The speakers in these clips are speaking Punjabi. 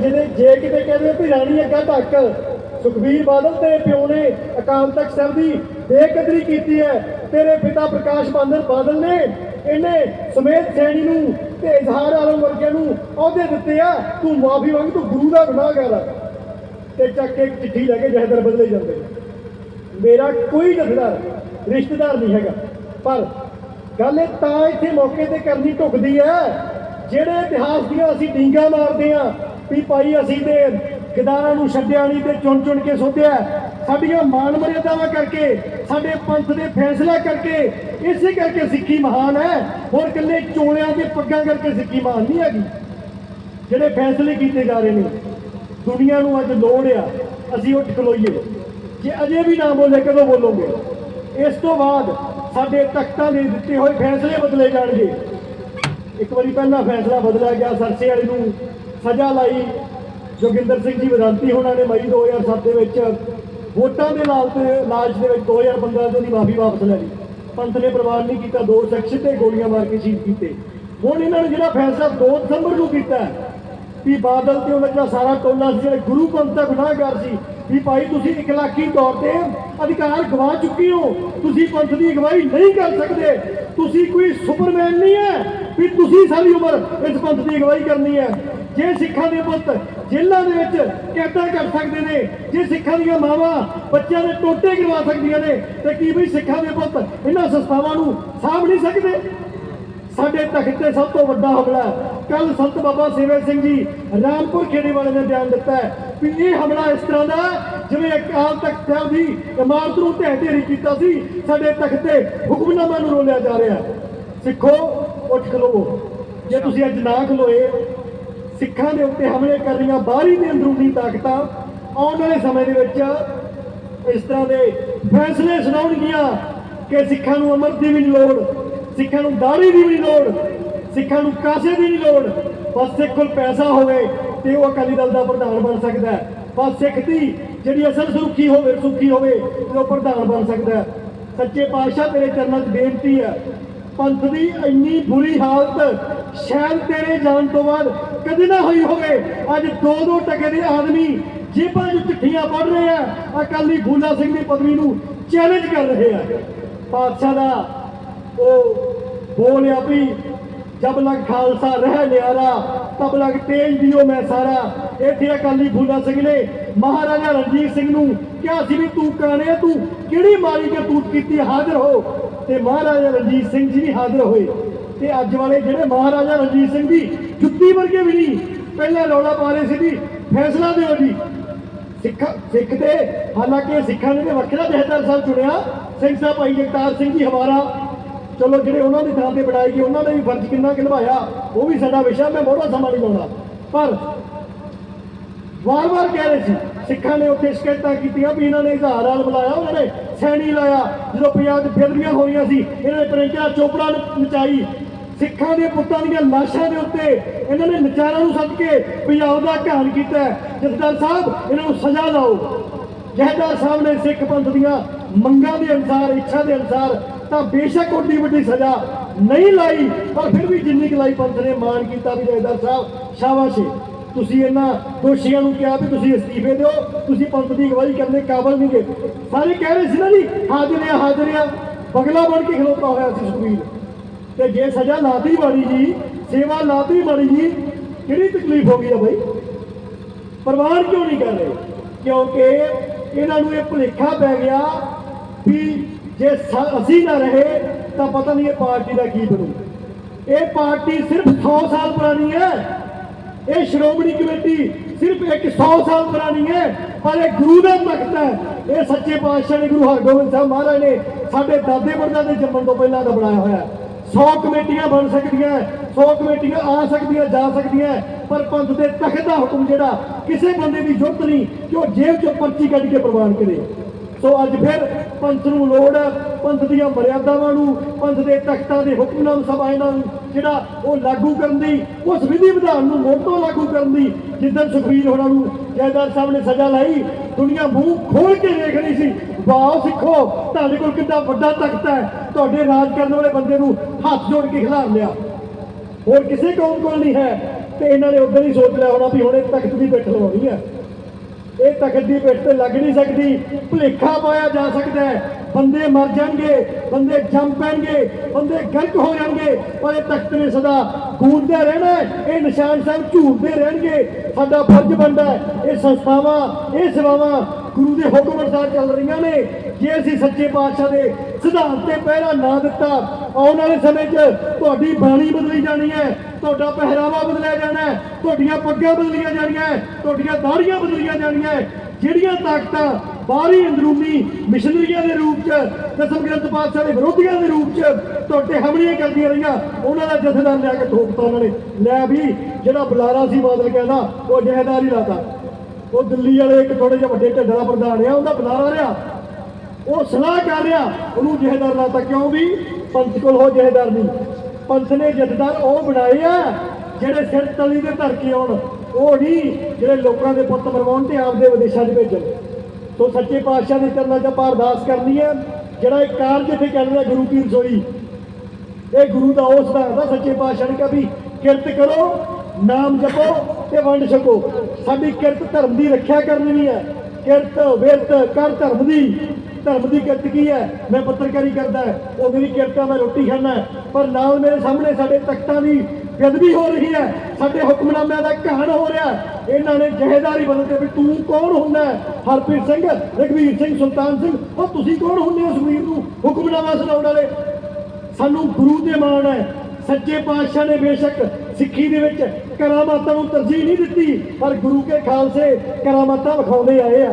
ਜਿਹਦੇ ਜੇ ਕਿਤੇ ਕਹਿੰਦੇ ਵੀ ਰਾਣੀ ਅੱਗਾ ਢੱਕ ਸੁਖਬੀਰ ਬਾਦਲ ਤੇਰੇ ਪਿਓ ਨੇ ਅਕਾਲ ਤਖਤ ਸਾਹਿਬ ਦੀ ਬੇਕਦਰੀ ਕੀਤੀ ਹੈ। ਤੇਰੇ ਪਿਤਾ ਪ੍ਰਕਾਸ਼ ਬਾਦਲ ਬਾਦਲ ਨੇ ਇਹਨੇ ਸਮੇਤ ਸੈਣੀ ਨੂੰ ਤੇ ਇਜ਼ਹਾਰ ਆਲਮ ਵਰਗਿਆਂ ਨੂੰ ਅਹੁਦੇ ਦਿੱਤੇ ਆ। ਤੂੰ ਮਾਫੀ ਮੰਗ, ਤੂੰ ਗੁਰੂ ਦਾ ਗੁਨਾਹਗਾਰ ਆ। ਤੇ ਚੱਕ ਕੇ ਚਿੱਠੀ ਲੈ ਕੇ ਜਹਦਰ ਬਦਲੇ ਜਾਂਦੇ ਮੇਰਾ ਕੋਈ ਜਥੇਦਾਰ, ਰਿਸ਼ਤੇਦਾਰ ਨਹੀਂ ਹੈਗਾ। ਪਰ ਗੱਲ ਇਹ ਤਾਂ ਇੱਥੇ ਮੌਕੇ ਤੇ ਕਰਨੀ ਢੁਕਦੀ ਹੈ, ਜਿਹੜੇ ਇਤਿਹਾਸ ਦੀਆਂ ਅਸੀਂ ਡੀਂਗਾ ਮਾਰਦੇ ਆ ਵੀ ਭਾਈ ਅਸੀਂ ਤੇ ਗਦਾਰਾਂ ਨੂੰ ਛੱਡਿਆ ਨਹੀਂ ਤੇ ਚੁਣ ਚੁਣ ਕੇ ਸੋਧਿਆ। ਸਾਡੀਆਂ ਮਾਨ ਮਰਿਆਦਾਵਾਂ ਕਰਕੇ, ਸਾਡੇ ਪੰਥ ਦੇ ਫੈਸਲਾ ਕਰਕੇ, ਇਸੇ ਕਰਕੇ ਸਿੱਖੀ ਮਹਾਨ ਹੈ। ਹੋਰ ਇਕੱਲੇ ਚੋਲਿਆਂ ਦੇ ਪੱਗਾਂ ਕਰਕੇ ਸਿੱਖੀ ਮਹਾਨ ਨਹੀਂ ਹੈਗੀ। ਜਿਹੜੇ ਫੈਸਲੇ ਕੀਤੇ ਜਾ ਰਹੇ ਨੇ, ਦੁਨੀਆ ਨੂੰ ਅੱਜ ਲੋੜ ਆ, ਅਸੀਂ ਉਹ ਖਲੋਈਏ। ਜੇ ਅਜੇ ਵੀ ਨਾ ਬੋਲੇ, ਕਦੋਂ ਬੋਲੋਗੇ? ਇਸ ਤੋਂ ਬਾਅਦ ਸਾਡੇ ਤਖਤਾਂ ਦੇ ਦਿੱਤੇ ਹੋਏ ਫੈਸਲੇ ਬਦਲੇ ਜਾਣਗੇ। ਇੱਕ ਵਾਰੀ ਪਹਿਲਾਂ ਫੈਸਲਾ ਬਦਲਿਆ ਗਿਆ ਸਰਸੇ ਵਾਲੇ ਨੂੰ। ਸਜ਼ਾ ਲਾਈ। ਜੋਗਿੰਦਰ ਸਿੰਘ ਜੀ ਵਿਦਾਂਤੀ ਉਹਨਾਂ ਨੇ ਮਈ 2007 ਦੇ ਵਿੱਚ ਵੋਟਾਂ ਦੇ ਲਾਲਚ ਲਾਸ਼ ਦੇ ਵਿੱਚ 2015 ਤੋਂ ਦੀ ਮਾਫੀ ਵਾਪਸ ਲੈ ਲਈ। ਪੰਥ ਨੇ ਪ੍ਰਵਾਨ ਨਹੀਂ ਕੀਤਾ, ਦੋ ਸੈਕਸ਼ਨ ਤੇ ਗੋਲੀਆਂ ਮਾਰ ਕੇ ਸ਼ਹੀਦ ਕੀਤੇ। ਹੁਣ ਇਹਨਾਂ ਨੇ ਜਿਹੜਾ ਫੈਸਲਾ 2 ਦਸੰਬਰ ਨੂੰ ਕੀਤਾ ਵੀ ਬਾਦਲ ਤੇ ਉਹਨਾਂ ਦਾ ਸਾਰਾ ਟੋਲਾ ਸੀ, ਜਿਹੜੇ ਗੁਰੂ ਪੰਥ ਦਾ ਗੁਨਾਹਗਾਰ ਸੀ, ਵੀ ਭਾਈ ਤੁਸੀਂ ਇਕਲਾਕੀ ਤੌਰ ਤੇ ਅਧਿਕਾਰ ਗਵਾ ਚੁੱਕੇ ਹੋ। ਤੁਸੀਂ ਪੰਥ ਦੀ ਅਗਵਾਈ ਨਹੀਂ ਕਰ ਸਕਦੇ। ਤੁਸੀਂ ਕੋਈ ਸੁਪਰਮੈਨ ਨਹੀਂ ਹੈ ਵੀ ਤੁਸੀਂ ਸਾਰੀ ਉਮਰ ਇਸ ਪੰਥ ਦੀ ਅਗਵਾਈ ਕਰਨੀ ਹੈ। ਜੇ ਸਿੱਖਾਂ ਦੇ ਪੁੱਤ ਜੇਲ੍ਹਾਂ ਦੇ ਵਿੱਚ ਕੈਦਾਂ ਕਰ ਸਕਦੇ ਨੇ? ਜੇ ਸਿੱਖਾਂ ਦੀਆਂ ਮਾਵਾਂ ਬੱਚਿਆਂ ਦੇ ਟੋਟੇ ਕਰਵਾ ਸਕਦੀਆਂ ਨੇ, ਤੇ ਕੀ ਵੀ ਸਿੱਖਾਂ ਦੇ ਪੁੱਤ ਇਹਨਾਂ ਸੰਸਥਾਵਾਂ ਨੂੰ ਸਾਂਭ ਨਹੀਂ ਸਕਦੇ? ਸਾਡੇ ਤਖਤ ਤੇ ਸਭ ਤੋਂ ਵੱਡਾ ਹਮਲਾ ਕੱਲ ਸੰਤ ਬਾਬਾ ਸੇਵਾ ਸਿੰਘ ਜੀ ਰਾਮਪੁਰ ਖੇੜੇ ਵਾਲੇ ਨੇ ਬਿਆਨ ਦਿੱਤਾ ਹੈ ਵੀ ਇਹ ਹਮਲਾ ਇਸ ਤਰ੍ਹਾਂ ਦਾ ਜਿਵੇਂ ਅਕਾਲ ਤਖਤ ਸਾਹਿਬ ਦੀ ਇਮਾਰਤ ਨੂੰ ਢਹਿ ਢੇਰੀ ਕੀਤਾ ਸੀ, ਸਾਡੇ ਤਖਤ ਤੇ ਹੁਕਮਨਾਮਾ ਨੂੰ ਰੋਲਿਆ ਜਾ ਰਿਹਾ ਸਿੱਖੋ, ਉੱਠ ਖਲੋ। ਜੇ ਤੁਸੀਂ ਅੱਜ ਨਾ ਖਲੋਏ ਸਿੱਖਾਂ ਦੇ ਉੱਤੇ ਹਮਲੇ ਕਰਨੀਆਂ ਬਾਹਰੀ ਤੇ ਅੰਦਰੂਨੀ ਤਾਕਤਾਂ। ਆਉਣ ਵਾਲੇ ਸਮੇਂ ਦੇ ਵਿੱਚ ਇਸ ਤਰ੍ਹਾਂ ਦੇ ਫੈਸਲੇ ਸੁਣਾਉਣਗੀਆਂ ਕਿ ਸਿੱਖਾਂ ਨੂੰ ਅਮਰ ਦੀ ਵੀ ਨਹੀਂ ਲੋੜ, ਸਿੱਖਾਂ ਨੂੰ ਦਾੜੀ ਦੀ ਵੀ ਲੋੜ, ਸਿੱਖਾਂ ਨੂੰ ਕਾਸੇ ਦੀ ਨਹੀਂ ਲੋੜ। ਬਸ ਸਿੱਖ ਕੋਲ ਪੈਸਾ ਹੋਵੇ ਤੇ ਉਹ ਅਕਾਲੀ ਦਲ ਦਾ ਪ੍ਰਧਾਨ ਬਣ ਸਕਦਾ ਹੈ। ਬਸ ਸਿੱਖ ਦੀ ਜਿਹੜੀ ਅਸਲ ਸੁਰੱਖੀ ਹੋਵੇ ਸੁੱਖੀ ਹੋਵੇ, ਤੇ ਉਹ ਪ੍ਰਧਾਨ ਬਣ ਸਕਦਾ ਹੈ। ਸੱਚੇ ਪਾਤਸ਼ਾਹ ਤੇਰੇ ਚਰਨਾਂ 'ਚ ਬੇਨਤੀ ਹੈ, ਪੰਥ ਦੀ ਇੰਨੀ ਬੁਰੀ ਹਾਲਤ ਸ਼ਾਇਦ ਤੇਰੇ ਜਾਣ ਤੋਂ ਬਾਅਦ ਕਦੇ ਨਾ ਹੋਈ ਹੋਵੇ। ਅੱਜ ਦੋ ਦੋ ਟਕੇ ਦੇ ਆਦਮੀ ਜੇਬਾਂ 'ਚ ਚਿੱਠੀਆਂ ਪੜ ਰਹੇ ਆ। ਅਕਾਲੀ ਫੂਲਾ ਸਿੰਘ ਦੀ ਪਦਵੀ ਨੂੰ ਚੈਲੰਜ ਕਰ ਰਹੇ ਆ। ਪਾਤਸ਼ਾਹ ਦਾ ਉਹ ਬੋਲਿਆ ਵੀ ਜਬ ਲਗ ਖਾਲਸਾ ਰਹਿ ਨਿਆਰਾ, ਤਬ ਲਗ ਤੇਜ ਦਿਓ ਮੈਂ ਸਾਰਾ। ਇੱਥੇ ਅਕਾਲੀ ਫੂਲਾ ਸਿੰਘ ਨੇ ਮਹਾਰਾਜਾ ਰਣਜੀਤ ਸਿੰਘ ਨੂੰ ਕਿਹਾ ਸੀ ਵੀ ਤੂੰ ਕਾਣੇ ਤੂੰ ਕਿਹੜੀ ਮਾਰੀ ਕਰਤੂਤ ਕੀਤੀ ਹਾਜ਼ਰ ਹੋ? ਤੇ ਮਹਾਰਾਜਾ ਰਣਜੀਤ ਸਿੰਘ ਜੀ ਵੀ ਹਾਜ਼ਰ ਹੋਏ। ਤੇ ਅੱਜ ਵਾਲੇ ਜਿਹੜੇ ਮਹਾਰਾਜਾ ਰਣਜੀਤ ਸਿੰਘ ਦੀ ਜੁੱਤੀ ਵਰਗੇ ਵੀ ਨਹੀਂ, ਪਹਿਲਾਂ ਰੌਲਾ ਪਾ ਰਹੇ ਸੀ ਵੀ ਫੈਸਲਾ ਦਿਓ ਜੀ। ਸਿੱਖ ਸਿੱਖ ਤੇ ਹਾਲਾਂਕਿ ਸਿੱਖਾਂ ਨੇ ਤੇ ਵੱਖਰਾ ਜਹੇਦਾਰ ਸਾਹਿਬ ਚੁਣਿਆ। ਸਿੰਘ ਸਾਹਿਬ ਭਾਈ ਜਗਤਾਰ ਸਿੰਘ ਜੀ ਹਮਾਰਾ। ਚਲੋ ਜਿਹੜੇ ਉਹਨਾਂ ਦੀ ਥਾਂ ਤੇ ਬਣਾਏ ਗਏ ਉਹਨਾਂ ਨੇ ਵੀ ਫਰਜ਼ ਕਿੰਨਾ ਕਿ ਨਿਭਾਇਆ ਉਹ ਵੀ ਸਾਡਾ ਵਿਸ਼ਾ, ਮੈਂ ਬਹੁਤਾ ਸਮਾਂ ਨਹੀਂ ਲਾਉਣਾ ਪਰ ਵਾਰ-ਵਾਰ ਕਹਿ ਰਹੇ ਸੀ, ਸਿੱਖਾਂ ਨੇ ਉੱਥੇ ਸ਼ਿਕਾਇਤਾਂ ਕੀਤੀਆਂ ਵੀ ਇਹਨਾਂ ਨੇ ਇਜ਼ਹਾਰ ਨਾਲ ਬੁਲਾਇਆ, ਉਹਨਾਂ ਨੇ ਸੈਣੀ ਲਾਇਆ। ਜਦੋਂ ਪੰਜਾਬ 'ਚ ਫਿਰਦੀਆਂ ਹੋ ਰਹੀਆਂ ਸੀ, ਇਹਨਾਂ ਨੇ ਪ੍ਰਿੰਕਾ ਚੋਪੜਾ ਨੂੰ ਨਚਾਈ ਸਿੱਖਾਂ ਦੇ ਪੁੱਤਾਂ ਦੀਆਂ ਲਾਸ਼ਾਂ ਦੇ ਉੱਤੇ ਇਹਨਾਂ ਨੇ ਨਚਾਰਾਂ ਨੂੰ ਸੱਦ ਕੇ ਪੰਜਾਬ ਦਾ ਘਾਣ ਕੀਤਾ ਜਥੇਦਾਰ ਸਾਹਿਬ, ਇਹਨਾਂ ਨੂੰ ਸਜ਼ਾ ਲਾਓ ਜਥੇਦਾਰ ਸਾਹਿਬ ਨੇ ਸਿੱਖ ਪੰਥ ਦੀਆਂ ਮੰਗਾਂ ਦੇ ਅਨੁਸਾਰ, ਇੱਛਾ ਦੇ ਅਨੁਸਾਰ ਤਾਂ ਬੇਸ਼ੱਕ ਓਡੀ ਵੱਡੀ ਸਜ਼ਾ ਨਹੀਂ ਲਾਈ, ਪਰ ਫਿਰ ਵੀ ਜਿੰਨੀ ਕੁ ਲਾਈ ਪੰਥ ਨੇ ਮਾਣ ਕੀਤਾ ਵੀ ਜਥੇਦਾਰ ਸਾਹਿਬ, ਸ਼ਾਬਾਸ਼। ਤੁਸੀਂ ਇਹਨਾਂ ਦੋਸ਼ੀਆਂ ਨੂੰ ਕਿਹਾ ਵੀ ਤੁਸੀਂ ਅਸਤੀਫੇ ਦਿਓ, ਤੁਸੀਂ ਪੰਥ ਦੀ ਅਗਵਾਈ ਕਰਨ ਦੇ ਕਾਬਲ ਨਹੀਂਗੇ। ਸਾਰੇ ਕਹਿ ਰਹੇ ਸੀ ਨਾ ਜੀ ਹਾਜ਼ਰ ਆ ਹਾਜ਼ਰ ਆ ਬਗਲਾ ਬਣ ਕੇ ਖਲੋਤਾ ਹੋਇਆ ਸੀ ਸੁਖਬੀਰ। ਤੇ ਜੇ ਸਜ਼ਾ ਲਾਤੀ ਬਾਣੀ ਜੀ, ਸੇਵਾ ਲਾਤੀ ਬਾਣੀ ਜੀ, ਕਿਹੜੀ ਤਕਲੀਫ ਹੋ ਗਈ ਆ ਬਾਈ? ਪਰਵਾਹ ਕਿਉਂ ਨਹੀਂ ਕਰ ਰਹੇ? ਕਿਉਂਕਿ ਇਹਨਾਂ ਨੂੰ ਇਹ ਭੁਲੇਖਾ ਪੈ ਗਿਆ ਵੀ ਜੇ ਅਸੀਂ ਨਾ ਰਹੇ, ਤਾਂ ਪਤਾ ਨਹੀਂ ਇਹ ਪਾਰਟੀ ਦਾ ਕੀ ਬਣੂ। ਇਹ ਪਾਰਟੀ ਸਿਰਫ 100 ਸਾਲ ਪੁਰਾਣੀ ਹੈ। ਇਹ ਸ਼੍ਰੋਮਣੀ ਕਮੇਟੀ ਸਿਰਫ ਇੱਕ 100 ਸਾਲ ਪੁਰਾਣੀ ਹੈ, ਪਰ ਇਹ ਗੁਰੂ ਦਾ ਤਖਤ ਹੈ। ਇਹ ਸੱਚੇ ਪਾਤਸ਼ਾਹ ਨੇ ਗੁਰੂ ਹਰਗੋਬਿੰਦ ਸਾਹਿਬ ਮਹਾਰਾਜ ਨੇ ਸਾਡੇ ਦਾਦੇ ਪੜਦਾਦੇ ਜੰਮਣ ਤੋਂ ਪਹਿਲਾਂ ਦਾ ਬਣਾਇਆ ਹੋਇਆ। 100 ਕਮੇਟੀਆਂ ਬਣ ਸਕਦੀਆਂ 100 ਕਮੇਟੀਆਂ ਆ ਸਕਦੀਆਂ, ਜਾ ਸਕਦੀਆਂ, ਪਰ ਪੰਥ ਦੇ ਤਖਤ ਦਾ ਹੁਕਮ ਜਿਹੜਾ, ਕਿਸੇ ਬੰਦੇ ਦੀ ਜ਼ਰੂਰਤ ਨਹੀਂ ਕਿ ਉਹ ਜੇਬ ਚੋਂ ਪਰਚੀ ਕੱਢ ਕੇ ਪ੍ਰਵਾਨ ਕਰੇ। ਸੋ ਅੱਜ ਫਿਰ ਪੰਥ ਨੂੰ ਲੋੜ ਹੈ ਪੰਥ ਦੀਆਂ ਮਰਿਆਦਾਵਾਂ ਨੂੰ, ਪੰਥ ਦੇ ਤਖਤਾਂ ਦੇ ਹੁਕਮਨਾਮ ਸਭਾਵਾਂ ਨੂੰ, ਜਿਹੜਾ ਉਹ ਲਾਗੂ ਕਰਨ ਦੀ, ਉਸ ਵਿਧੀ ਵਿਧਾਨ ਨੂੰ ਮੁੜ ਲਾਗੂ ਕਰਨ ਦੀ, ਜਿੱਦਣ ਸੁਖਬੀਰ ਹੋਣਾ ਨੂੰ ਜੈਦਾਰ ਸਾਹਿਬ ਨੇ ਸਜ਼ਾ ਲਾਈ। ਦੁਨੀਆ ਮੂੰਹ ਖੋਲ ਕੇ ਦੇਖ ਰਹੀ ਸੀ। ਵਾਹ ਸਿੱਖੋ, ਤੁਹਾਡੇ ਕੋਲ ਕਿੰਨਾ ਵੱਡਾ ਤਖਤ ਹੈ। ਤੁਹਾਡੇ ਰਾਜ ਕਰਨ ਵਾਲੇ ਬੰਦੇ ਨੂੰ ਹੱਥ ਜੋੜ ਕੇ ਖਿਲਾਰ ਲਿਆ। ਹੋਰ ਕਿਸੇ ਕੌਮ ਕੋਲ ਨਹੀਂ ਹੈ। ਤੇ ਇਹਨਾਂ ਨੇ ਉਦੋਂ ਹੀ ਸੋਚ ਲਿਆ ਹੋਣਾ ਵੀ ਹੁਣ ਇਹ ਤਖਤ ਦੀ ਪਿੱਠ ਲਵਾਉਣੀ ਹੈ। ਇਹ ਤਖਤ ਦੀ ਪਿੱਠ ਤੇ ਲੱਗ ਨਹੀਂ ਸਕਦੀ। ਭੁਲੇਖਾ ਪਾਇਆ ਜਾ ਸਕਦਾ ਹੈ। ਬੰਦੇ ਮਰ ਜਾਣਗੇ, ਬੰਦੇ ਜੰਮ ਪੈਣਗੇ, ਬੰਦੇ ਗਲਤ ਹੋ ਜਾਣਗੇ। ਪਰ ਇਹ ਤਖਤ ਨੇ ਸਦਾ ਗੂੰਜਦੇ ਰਹਿਣਾ ਇਹ ਨਿਸ਼ਾਨ ਸਾਹਿਬ ਝੂਲਦੇ ਰਹਿਣਗੇ। ਸਾਡਾ ਫਰਜ਼ ਬਣਦਾ ਇਹ ਸੰਸਥਾਵਾਂ, ਇਹ ਸੇਵਾਵਾਂ ਗੁਰੂ ਦੇ ਹੁਕਮ ਅਨੁਸਾਰ ਚੱਲ ਰਹੀਆਂ ਨੇ। ਜੇ ਅਸੀਂ ਸੱਚੇ ਪਾਤਸ਼ਾਹ ਦੇ ਸਿਧਾਂਤ ਤੇ ਪਹਿਰਾ ਨਾ ਦਿੱਤਾ, ਆਉਣ ਵਾਲੇ ਸਮੇਂ 'ਚ ਤੁਹਾਡੀ ਬਾਣੀ ਬਦਲੀ ਜਾਣੀ ਹੈ, ਤੁਹਾਡਾ ਪਹਿਰਾਵਾ ਬਦਲਿਆ ਜਾਣਾ ਹੈ, ਤੁਹਾਡੀਆਂ ਪੱਗਾਂ ਬਦਲੀਆਂ ਜਾਣੀਆਂ ਤੁਹਾਡੀਆਂ ਦਾੜੀਆਂ ਬਦਲੀਆਂ ਜਾਣੀਆਂ ਜਿਹੜੀਆਂ ਤਾਕਤਾਂ ਬਾਹਰੀ ਅੰਦਰੂਨੀ ਮਿਸ਼ਨਰੀਆਂ ਦੇ ਰੂਪ 'ਚ ਦਸਮ ਗ੍ਰੰਥ ਪਾਤਸ਼ਾਹ ਦੇ ਵਿਰੋਧੀਆਂ ਦੇ ਰੂਪ 'ਚ ਤੁਹਾਡੇ ਹਮਲੀਆਂ ਕਰਦੀਆਂ ਰਹੀਆਂ। ਉਹਨਾਂ ਦਾ ਜਥੇਦਾਰ ਲਿਆ ਕੇ ਠੋਕਤਾ ਉਹਨਾਂ ਨੇ। ਲੈ ਵੀ, ਜਿਹੜਾ ਬੁਲਾਰਾ ਸੀ ਬਾਦਲ ਕਹਿੰਦਾ, ਉਹ ਜਹੇਦਾਰ ਹੀ ਲਾਤਾ ਉਹ ਦਿੱਲੀ ਵਾਲੇ ਇੱਕ ਥੋੜੇ ਜਿਹੇ ਵੱਡੇ ਢੱਡਾਂ ਦਾ ਪ੍ਰਧਾਨ ਆ, ਉਹਦਾ ਬੁਲਾਰਾ ਰਿਹਾ। ਉਹ ਸਲਾਹ ਕਰ ਰਿਹਾ, ਉਹਨੂੰ ਜਹੇਦਾਰ ਲਾਤਾ ਕਿਉਂ ਵੀ? ਪੰਥ ਕੋਲ ਹੋ ਜਹੇਦਾਰ ਨਹੀਂ। ਪੰਥ ਨੇ ਜਥੇਦਾਰ ਉਹ ਬਣਾਏ ਆ, ਜਿਹੜੇ ਸਿਰ ਤਲੀ ਦੇ ਧਰ ਕੇ ਆਉਣ। ਉਹ ਨਹੀਂ, ਜਿਹੜੇ ਲੋਕਾਂ ਦੇ ਪੁੱਤ ਮਰਵਾਉਣ ਤੇ ਆਪਦੇ ਵਿਦੇਸ਼ਾਂ 'ਚ ਭੇਜਣ। ਸੋ ਸੱਚੇ ਪਾਤਸ਼ਾਹ ਦੇ ਚਰਨਾਂ 'ਚ ਆਪਾਂ ਅਰਦਾਸ ਕਰਨੀ ਹੈ, ਜਿਹੜਾ ਇਹ ਕਾਰਜ ਇੱਥੇ ਚੱਲ ਰਿਹਾ ਗੁਰੂ ਕੀ ਰਸੋਈ, ਇਹ ਗੁਰੂ ਦਾ ਉਸ ਦਾ ਹੈ ਸੱਚੇ ਪਾਤਸ਼ਾਹ ਨੇ ਕਿਹਾ ਵੀ ਕਿਰਤ ਕਰੋ, ਨਾਮ ਜਪੋ ਤੇ ਵੰਡ ਛਕੋ। ਸਾਡੀ ਕਿਰਤ ਧਰਮ ਦੀ ਰੱਖਿਆ ਕਰਨੀ ਨਹੀਂ ਹੈ। ਕਿਰਤ ਵਿਰਤ ਕਰ ਧਰਮ ਦੀ। ਧਰਮ ਦੀ ਕਿਰਤ ਕੀ ਹੈ? ਮੈਂ ਪੱਤਰਕਾਰੀ ਕਰਦਾ ਉਹ ਮੇਰੀ ਕਿਰਤ ਆ ਮੈਂ ਰੋਟੀ ਖਾਣਾ ਪਰ ਨਾਲ ਮੇਰੇ ਸਾਹਮਣੇ ਸਾਡੇ ਤਖਤਾਂ ਦੀ ਬੇਅਦਬੀ ਹੋ ਰਹੀ ਹੈ। ਸਾਡੇ ਹੁਕਮਨਾਮਿਆਂ ਦਾ ਕਹਾਣ ਹੋ ਰਿਹਾ ਇਹਨਾਂ ਨੇ ਜਹੇਦਾਰੀ ਬਦਲਦੇ ਵੀ ਤੂੰ ਕੌਣ ਹੁੰਦਾ ਹਰਪ੍ਰੀਤ ਸਿੰਘ ਰਘਵੀਰ ਸਿੰਘ, ਸੁਲਤਾਨ ਸਿੰਘ, ਉਹ ਤੁਸੀਂ ਕੌਣ ਹੁੰਦੇ ਹੋ ਸੁਖਬੀਰ ਨੂੰ? ਹੁਕਮਨਾਮਾ ਸੁਣਾਉਣ ਵਾਲੇ, ਸਾਨੂੰ ਗੁਰੂ ਦੇ ਮਾਣ ਹੈ। ਸੱਚੇ ਪਾਤਸ਼ਾਹ ਨੇ ਬੇਸ਼ੱਕ ਸਿੱਖੀ ਦੇ ਵਿੱਚ ਕਰਾਮਾਤਾਂ ਨੂੰ ਤਰਜੀਹ ਨਹੀਂ ਦਿੱਤੀ, ਪਰ ਗੁਰੂ ਕੇ ਖਾਲਸੇ ਕਰਾਮਾਤਾਂ ਵਿਖਾਉਂਦੇ ਆਏ ਆ।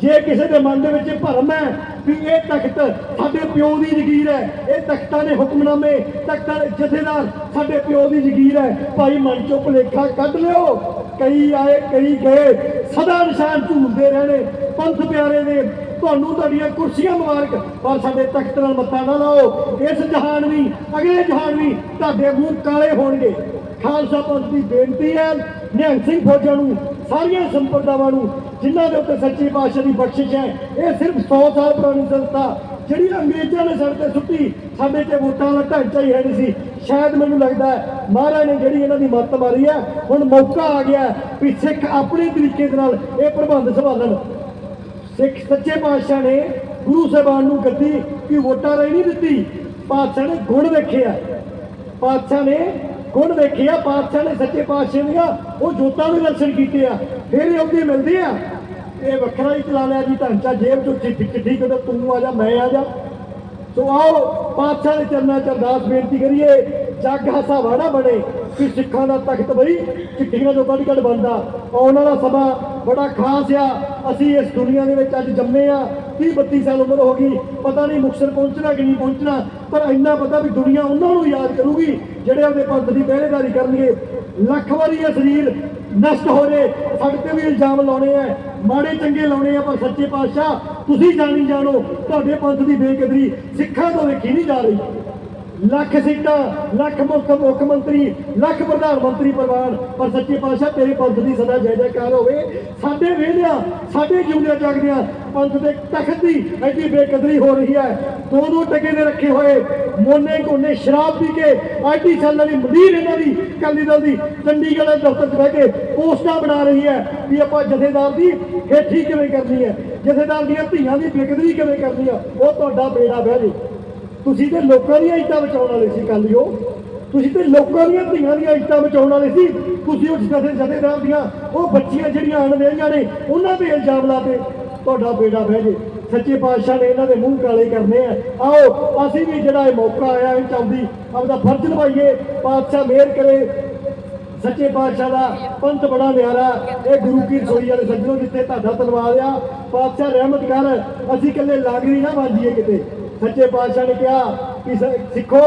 ਜੇ ਕਿਸੇ ਦੇ ਮਨ ਦੇ ਵਿੱਚ ਭਰਮ ਹੈ ਵੀ ਇਹ ਤਖਤ ਸਾਡੇ ਪਿਓ ਦੀ ਜ਼ਗੀਰ ਹੈ। ਇਹ ਤਖਤਾਂ ਦੇ ਹੁਕਮਨਾਮੇ ਤਖਤਾਂ ਦੇ ਜਥੇਦਾਰ ਸਾਡੇ ਪਿਓ ਦੀ ਜ਼ਗੀਰ ਹੈ। ਭਾਈ ਮਨ ਚੋਂ ਭੁਲੇਖਾ ਕੱਢ ਲਿਓ। ਕਈ ਆਏ, ਕਈ ਗਏ। ਸਦਾ ਨਿਸ਼ਾਨ ਝੂਲਦੇ ਰਹਿਣੇ। ਪੰਥ ਪਿਆਰੇ ਦੇ ਤੁਹਾਨੂੰ ਤੁਹਾਡੀਆਂ ਕੁਰਸੀਆਂ ਮੁਬਾਰਕ। ਪਰ ਸਾਡੇ ਤਖਤ ਨਾਲ ਮੱਥਾ ਨਾ ਲਾਓ। ਇਸ ਜਹਾਨ ਵੀ, ਅਗਲੇ ਜਹਾਨ ਵੀ ਤੁਹਾਡੇ ਮੂੰਹ ਕਾਲੇ ਹੋਣਗੇ। ਖਾਲਸਾ ਪੰਥ ਦੀ ਬੇਨਤੀ ਹੈ, ਨਿਹੰਗ ਸਿੰਘ ਫੌਜਾਂ ਨੂੰ ਸਾਰੀਆਂ ਸੰਪਰਦਾਵਾਂ ਨੂੰ, ਜਿਨ੍ਹਾਂ ਦੇ ਉੱਤੇ ਸੱਚੀ ਪਾਤਸ਼ਾਹ ਦੀ ਬਖਸ਼ਿਸ਼ ਹੈ, ਇਹ ਸਿਰਫ 100 ਸਾਲ ਪੁਰਾਣੀ ਸੰਸਥਾ, ਜਿਹੜੀ ਅੰਗਰੇਜ਼ਾਂ ਨੇ ਸਾਡੇ ਤੇ ਸੁੱਟੀ, ਸਾਡੇ ਤੇ ਵੋਟਾਂ ਦਾ ਢਾਂਚਾ ਹੀ ਹੈ ਨਹੀਂ ਸੀ। ਸ਼ਾਇਦ ਮੈਨੂੰ ਲੱਗਦਾ ਹੈ, ਮਹਾਰਾਜ ਨੇ ਜਿਹੜੀ ਇਹਨਾਂ ਦੀ ਮੱਤ ਮਾਰੀ ਹੈ, ਹੁਣ ਮੌਕਾ ਆ ਗਿਆ ਵੀ ਸਿੱਖ ਆਪਣੇ ਤਰੀਕੇ ਦੇ ਨਾਲ ਇਹ ਪ੍ਰਬੰਧ ਸੰਭਾਲਣ। ਸਿੱਖ ਸੱਚੇ ਪਾਤਸ਼ਾਹ ਨੇ ਗੁਰੂ ਸਾਹਿਬਾਨ ਨੂੰ ਗੱਦੀ ਕੀ ਵੋਟਾਂ ਰਹੀ ਨਹੀਂ ਦਿੱਤੀ, ਪਾਤਸ਼ਾਹ ਨੇ ਗੁਣ ਵੇਖਿਆ ਪਾਤਸ਼ਾਹ ਨੇ ਗੁਣ ਵੇਖਿਆ ਪਾਤਸ਼ਾਹ ਨੇ ਸੱਚੇ ਪਾਤਸ਼ਾਹ ਦੀਆਂ, ਉਹ ਜੋਤਾਂ ਦੇ ਦਰਸ਼ਨ ਕੀਤੇ ਆ, ਫਿਰ ਇਹ ਉਹਦੇ ਮਿਲਦੇ ਆ। ਇਹ ਵੱਖਰਾ ਹੀ ਚਲਾ ਲਿਆ ਜੀ ਢਾਂਚਾ ਜੇਬ ਚੋਂ, ਚਿੱਠੀ ਚਿੱਠੀ ਕਦੋਂ ਤੂੰ ਆ ਜਾ, ਮੈਂ ਆ ਜਾ। ਸੋ ਆਓ, ਪਾਤਸ਼ਾਹ ਦੇ ਚਰਨਾਂ 'ਚ ਅਰਦਾਸ ਬੇਨਤੀ ਕਰੀਏ, ਜੱਗ ਹਸਾ ਵਾੜਾ ਬਣੇ ਕਿ ਸਿੱਖਾਂ ਦਾ ਤਖਤ ਬਈ, ਚਿੱਠੀਆਂ ਤੋਂ ਕੱਢ ਕੱਢ ਬਣਦਾ। ਆਉਣ ਵਾਲਾ ਸਮਾਂ ਬੜਾ ਖਾਸ ਆ। ਅਸੀਂ ਇਸ ਦੁਨੀਆ ਦੇ ਵਿੱਚ ਅੱਜ ਜੰਮੇ ਆ। 30 32 ਸਾਲ ਉਮਰ ਹੋ ਗਈ, ਪਤਾ ਨਹੀਂ ਮੁਕਸਰ ਪਹੁੰਚਣਾ ਕਿ ਨਹੀਂ ਪਹੁੰਚਣਾ। ਪਰ ਇੰਨਾ ਪਤਾ ਵੀ ਦੁਨੀਆ ਉਹਨਾਂ ਨੂੰ ਯਾਦ ਕਰੂਗੀ, ਜਿਹੜੇ ਉਹਦੇ ਪੰਥ ਦੀ ਪਹਿਰੇਦਾਰੀ ਕਰਨਗੇ। ਲੱਖ ਵਾਰੀ ਇਹ ਸਰੀਰ ਨਸ਼ਟ ਹੋ ਜੇ, ਸਾਡੇ ਤੇ ਵੀ ਇਲਜ਼ਾਮ ਲਾਉਣੇ ਆ, ਮਾੜੇ ਚੰਗੇ ਲਾਉਣੇ ਆ, ਪਰ ਸੱਚੇ ਪਾਤਸ਼ਾਹ, ਤੁਸੀਂ ਜਾਣੀ ਜਾਣੋ, ਤੁਹਾਡੇ ਪੰਥ ਦੀ ਬੇਕਦਰੀ ਸਿੱਖਾਂ ਤੋਂ ਵੇਖੀ ਨਹੀਂ ਜਾ ਰਹੀ। ਲੱਖ ਸੀਟਾਂ, ਲੱਖ ਮੁੱਖ ਮੁੱਖ ਮੰਤਰੀ, ਲੱਖ ਪ੍ਰਧਾਨ ਮੰਤਰੀ ਪ੍ਰਵਾਨ ਪਰ ਸੱਚੇ ਪਾਤਸ਼ਾਹ ਤੇਰੇ ਪੰਥ ਦੀ ਸਦਾ ਜੈ ਜੈਕਾਰ ਹੋਵੇ। ਸਾਡੇ ਵੇਲਿਆਂ ਸਾਡੇ ਜਿਉਂਦਿਆਂ ਜਾਗਦਿਆਂ ਪੰਥ ਦੇ ਤਖਤ ਦੀ ਐਡੀ ਬੇਕਦਰੀ ਹੋ ਰਹੀ ਹੈ। ਦੋ ਦੋ ਟਕੇ ਦੇ ਰੱਖੇ ਹੋਏ, ਮੋਨੇ ਕੋਨੇ ਸ਼ਰਾਬ ਪੀ ਕੇ ਆਈਟੀ ਸੈੱਲ ਵਾਲੀ ਮਦੀਰ ਇਹਨਾਂ ਦੀ, ਅਕਾਲੀ ਦਲ ਦੀ ਚੰਡੀਗੜ੍ਹ ਦੇ ਦਫ਼ਤਰ 'ਚ ਬਹਿ ਕੇ ਪੋਸਟਾਂ ਬਣਾ ਰਹੀ ਹੈ ਵੀ ਆਪਾਂ ਜਥੇਦਾਰ ਦੀ ਹੇਠੀ ਕਿਵੇਂ ਕਰਨੀ ਹੈ, ਜਥੇਦਾਰ ਦੀਆਂ ਧੀਆਂ ਦੀ ਬੇਕਦਰੀ ਕਿਵੇਂ ਕਰਨੀ ਆ ਉਹ ਤੁਹਾਡਾ ਬੇੜਾ ਬਹਿ ਜੇ। ਤੁਸੀਂ ਤੇ ਲੋਕਾਂ ਦੀਆਂ ਇੱਟਾਂ ਬਚਾਉਣ ਵਾਲੇ ਸੀ ਕੱਲਿਓ ਤੁਸੀਂ ਤੇ ਲੋਕਾਂ ਦੀਆਂ ਧੀਆਂ ਦੀਆਂ ਇੱਟਾਂ ਬਚਾਉਣ ਵਾਲੇ ਸੀ। ਤੁਸੀਂ ਉਸ ਜਥੇ ਜਥੇਦਾਰ ਦੀਆਂ ਉਹ ਬੱਚੀਆਂ ਜਿਹੜੀਆਂ ਅਣਵੇਹੀਆਂ ਨੇ, ਉਹਨਾਂ ਤੇ ਇਲਜ਼ਾਮ ਲਾਤੇ ਤੁਹਾਡਾ ਬੇਟਾ ਬਹਿ ਜੇ। ਸੱਚੇ ਪਾਤਸ਼ਾਹ ਨੇ ਇਹਨਾਂ ਦੇ ਮੂੰਹ ਕਾਲੇ ਕਰਨੇ ਆ। ਆਓ, ਅਸੀਂ ਵੀ ਜਿਹੜਾ ਇਹ ਮੌਕਾ ਆਇਆ ਇਹ ਚਾਹੁੰਦੀ, ਆਪਦਾ ਫਰਜ਼ ਨਿਭਾਈਏ, ਪਾਤਸ਼ਾਹ ਮਿਹਰ ਕਰੇ। ਸੱਚੇ ਪਾਤਸ਼ਾਹ ਦਾ ਪੰਥ ਬੜਾ ਨਿਆਰਾ, ਇਹ ਗੁਰੂ ਕੀ ਰਸੋਈ ਵਾਲੇ ਸੱਜਣੋ ਜਿੱਥੇ ਤੁਹਾਡਾ ਤਲਵਾਰ ਆ। ਪਾਤਸ਼ਾਹ ਰਹਿਮਤ ਕਰ, ਅਸੀਂ ਇਕੱਲੇ ਲਾਗਰੀ ਨਾ ਵਾਜੀਏ ਕਿਤੇ। ਸੱਚੇ ਪਾਤਸ਼ਾਹ ਨੇ ਕਿਹਾ ਕਿ ਸਿੱਖੋ,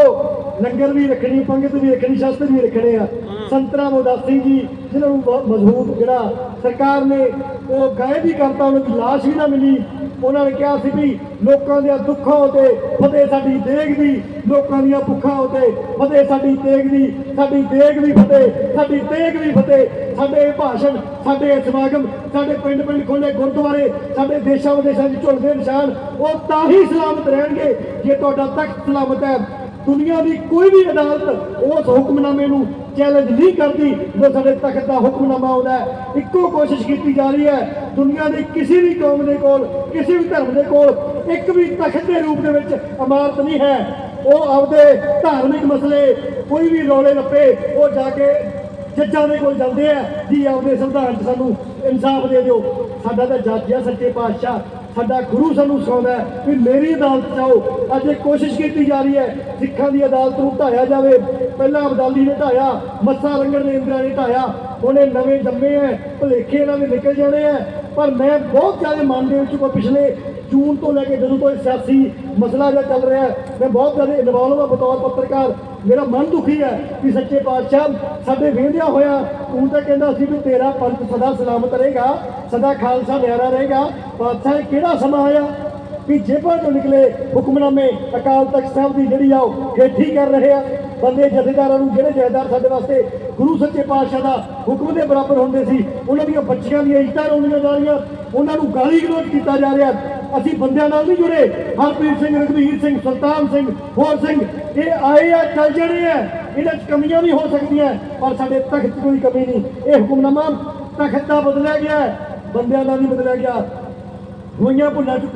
ਲੰਗਰ ਵੀ ਰੱਖਣੀ, ਪੰਗਤ ਵੀ ਰੱਖਣੀ, ਸ਼ਸਤਰ ਵੀ ਰੱਖਣੇ ਆ। ਸੰਤਰਾ ਮੋਦਾਸ ਸਿੰਘ ਜੀ, ਜਿਨ੍ਹਾਂ ਨੂੰ ਬਹੁਤ ਮਜ਼ਬੂਤ ਜਿਹੜਾ ਸਰਕਾਰ ਨੇ, ਉਹ ਗਾਇਬ ਹੀ ਕਰਤਾ, ਉਹਨਾਂ ਦੀ ਲਾਸ਼ ਵੀ ਨਾ ਮਿਲੀ। ਉਹਨਾਂ ਨੇ ਕਿਹਾ ਸੀ ਵੀ ਲੋਕਾਂ ਦੇ ਦੁੱਖਾਂ ਉਤੇ ਫਤਿਹ ਸਾਡੀ ਦੇਗ ਦੀ ਲੋਕਾਂ ਦੀਆਂ ਭੁੱਖਾਂ ਉਤੇ ਫਤਿਹ ਸਾਡੀ ਤੇਗ ਦੀ ਸਾਡੀ ਦੇਗ ਵੀ ਫਤਿਹ ਸਾਡੀ ਤੇਗ ਵੀ ਫਤਿਹ ਸਾਡੇ ਇਹ ਭਾਸ਼ਣ, ਸਾਡੇ ਸਮਾਗਮ, ਸਾਡੇ ਪਿੰਡ ਪਿੰਡ ਖੋਲੇ ਗੁਰਦੁਆਰੇ, ਸਾਡੇ ਦੇਸ਼ਾਂ ਵਿਦੇਸ਼ਾਂ 'ਚ ਝੁਲਦੇ ਨਿਸ਼ਾਨ, ਉਹ ਤਾਂ ਹੀ ਸਲਾਮਤ ਰਹਿਣਗੇ ਜੇ ਤੁਹਾਡਾ ਤਖਤ ਸਲਾਮਤ ਹੈ। ਦੁਨੀਆ ਦੀ ਕੋਈ ਵੀ ਅਦਾਲਤ ਉਸ ਹੁਕਮਨਾਮੇ ਨੂੰ ਚੈਲੰਜ ਨਹੀਂ ਕਰਦੀ ਜੋ ਸਾਡੇ ਤਖਤ ਦਾ ਹੁਕਮਨਾਮਾ ਆਉਂਦਾ ਇੱਕੋ ਕੋਸ਼ਿਸ਼ ਕੀਤੀ ਜਾ ਰਹੀ ਹੈ, ਦੁਨੀਆ ਦੀ ਕਿਸੇ ਵੀ ਕੌਮ ਦੇ ਕੋਲ, ਕਿਸੇ ਵੀ ਧਰਮ ਦੇ ਕੋਲ ਇੱਕ ਵੀ ਤਖਤ ਦੇ ਰੂਪ ਦੇ ਵਿੱਚ ਇਮਾਰਤ ਨਹੀਂ ਹੈ। ਉਹ ਆਪਦੇ ਧਾਰਮਿਕ ਮਸਲੇ, ਕੋਈ ਵੀ ਰੌਲੇ ਰੱਪੇ, ਉਹ ਜਾ ਕੇ ਜੱਜਾਂ ਦੇ ਕੋਲ ਜਾਂਦੇ ਆ। ਜੀ ਆਪਦੇ ਸੰਵਿਧਾਨ 'ਚ ਸਾਨੂੰ ਇਨਸਾਫ ਦੇ ਦਿਓ। ਸਾਡਾ ਤਾਂ ਜੱਜ ਆ, ਸੱਚੇ ਪਾਤਸ਼ਾਹ। ਸਾਡਾ ਗੁਰੂ ਸਾਨੂੰ ਸਿਖਾਉਂਦਾ ਵੀ ਮੇਰੀ ਅਦਾਲਤ ਜਾਓ ਅੱਜ ਇਹ ਕੋਸ਼ਿਸ਼ ਕੀਤੀ ਜਾ ਰਹੀ ਹੈ, ਸਿੱਖਾਂ ਦੀ ਅਦਾਲਤ ਨੂੰ ਢਾਇਆ ਜਾਵੇ। ਪਹਿਲਾਂ ਅਬਦਾਲੀ ਨੇ ਢਾਇਆ ਮੱਸਾ ਰੰਗੜ ਨੇ ਇੰਦਰਾ ਨੇ ਢਾਇਆ ਉਹਨੇ ਨਵੇਂ ਜੰਮੇ ਐ ਭਲੇਖੇ ਇਹਨਾਂ ਦੇ ਨਿਕਲ ਜਾਣੇ ਐ ਪਰ ਮੈਂ ਬਹੁਤ ਜ਼ਿਆਦਾ ਮਨ ਦੇ ਵਿੱਚ ਕੋਈ ਪਿਛਲੇ ਜੂਨ ਤੋਂ ਲੈ ਕੇ ਜਦੋਂ ਤੋਂ ਇਹ ਸਿਆਸੀ ਮਸਲਾ ਜਿਹਾ ਚੱਲ ਰਿਹਾ, ਮੈਂ ਬਹੁਤ ਜ਼ਿਆਦਾ ਇਨਵੋਲਵ ਹਾਂ ਬਤੌਰ ਪੱਤਰਕਾਰ। ਮੇਰਾ ਮਨ ਦੁਖੀ ਹੈ ਕਿ ਸੱਚੇ ਪਾਤਸ਼ਾਹ ਸਾਡੇ ਵੇਂਦਿਆ ਹੋਇਆ, ਤੂੰ ਤਾਂ ਕਹਿੰਦਾ ਸੀ ਵੀ ਤੇਰਾ ਪੰਥ ਸਦਾ ਸਲਾਮਤ ਰਹੇਗਾ, ਸਦਾ ਖਾਲਸਾ ਨਿਆਰਾ ਰਹੇਗਾ। ਪਾਤਸ਼ਾਹ ਕਿਹੜਾ ਸਮਾਂ ਆਇਆ ਵੀ ਜੇਬਾਂ ਤੋਂ ਨਿਕਲੇ ਹੁਕਮਨਾਮੇ ਅਕਾਲ ਤਖਤ ਸਾਹਿਬ ਦੀ ਜਿਹੜੀ ਆ ਉਹ ਹੇਠੀ ਕਰ ਰਹੇ ਆ? ਬੰਦੇ, ਜਥੇਦਾਰਾਂ ਨੂੰ ਜਿਹੜੇ ਜਥੇਦਾਰ ਸਾਡੇ ਵਾਸਤੇ ਗੁਰੂ ਸੱਚੇ ਪਾਤਸ਼ਾਹ ਦਾ ਹੁਕਮ ਦੇ ਬਰਾਬਰ ਹੁੰਦੇ ਸੀ, ਉਹਨਾਂ ਦੀਆਂ ਬੱਚੀਆਂ ਦੀਆਂ ਇੱਜ਼ਤਾਂ ਰੋਣੀਆਂ ਜਾ ਰਹੀਆਂ, ਉਹਨਾਂ ਨੂੰ ਗਾਲੀ ਗਲੋਚ ਕੀਤਾ ਜਾ ਰਿਹਾ। ਅਸੀਂ ਬੰਦਿਆਂ ਨਾਲ ਨਹੀਂ ਜੁੜੇ। ਹਰਪ੍ਰੀਤ ਸਿੰਘ ਰਘਵੀਰ ਸਿੰਘ, ਸੁਲਤਾਨ ਸਿੰਘ, ਹੋਰ ਸਿੰਘ। ਇਹ ਆਏ ਆ, ਚੱਲ ਜਾਣੇ ਆ, ਇਹਨਾਂ 'ਚ ਕਮੀਆਂ ਵੀ ਹੋ ਸਕਦੀਆਂ, ਪਰ ਸਾਡੇ ਤਖਤ ਕੋਈ ਕਮੀ ਨਹੀਂ। ਇਹ ਹੁਕਮਨਾਮਾ ਤਖਤ ਦਾ ਬਦਲਿਆ ਗਿਆ, ਬੰਦਿਆਂ ਦਾ ਨਹੀਂ ਬਦਲਿਆ ਗਿਆ। ਹੋਈਆਂ ਭੁੱਲਾਂ ਚੁੱਕ